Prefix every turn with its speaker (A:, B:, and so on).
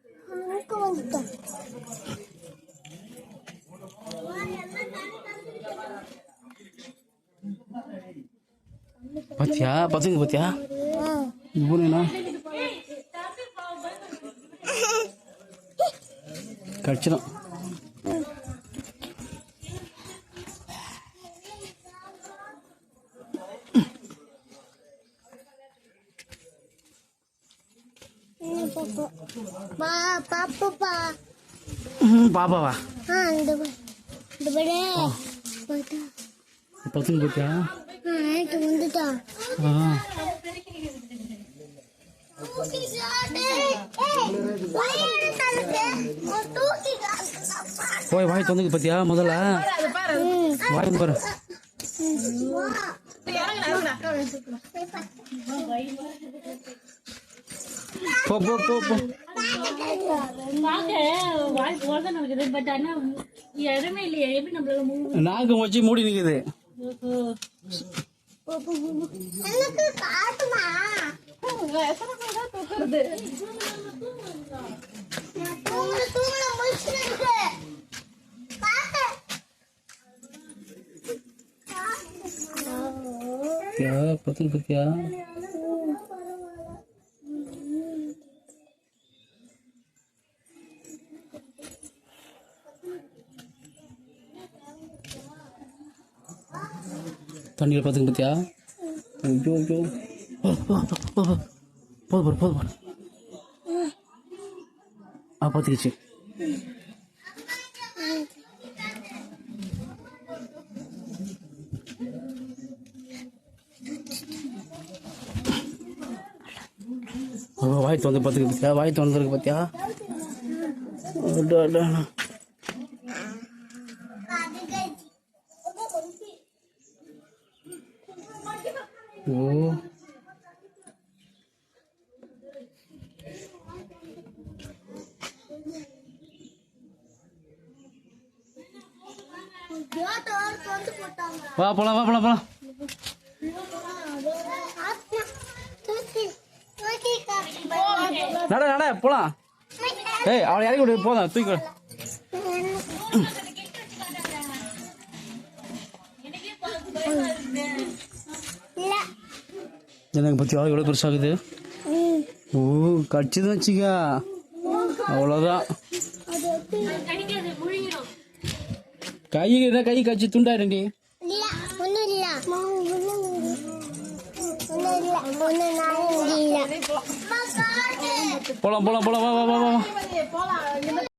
A: அங்க
B: பாத்தியா? பசங்க பாத்தியா
A: ஆ.
B: கடிச்சிடும்
A: என்ன பாப்பா பா பாப்பாப்பா
B: ம், பாப்பாவா
A: ஆ இந்த பா- இந்த படே பார்த்தா
B: பசங்க பாத்தியா
A: ஆ நைட்டு வந்துட்டா
B: ஆ போய் வாய் தொந்துக்கு பாத்தியா முதல்ல வாய் பாரு போ போ போ போ. நாகம் வச்சு மூடி நிக்குது. பாத்தியா பாத்தியா தண்ணியில் பார்த்துங்க பார்த்தியா ஐயோ ஐயோ. போ, போது போடு போது போடு ஆ பார்த்துக்கிச்சு வாய் திறந்து பார்த்துக்க பார்த்தியா வாய் திறந்துருக்கு பார்த்தியா அடா, அடா, ஓ. வா போலாம் வா போலாம் போலாம். நட நட போலாம். ஏய் அவளை இறக்கி விட்டு போதும் தூக்கி எனக்கு பத்தி எவ்வளோ பெருசாகுது? ஓ கடிச்சது வச்சுக்கா. அவ்வளோதான் கை என்ன கை கடிச்சு
A: இல்ல.
B: போலாம் போலாம் போலாம் வா வா வா வா.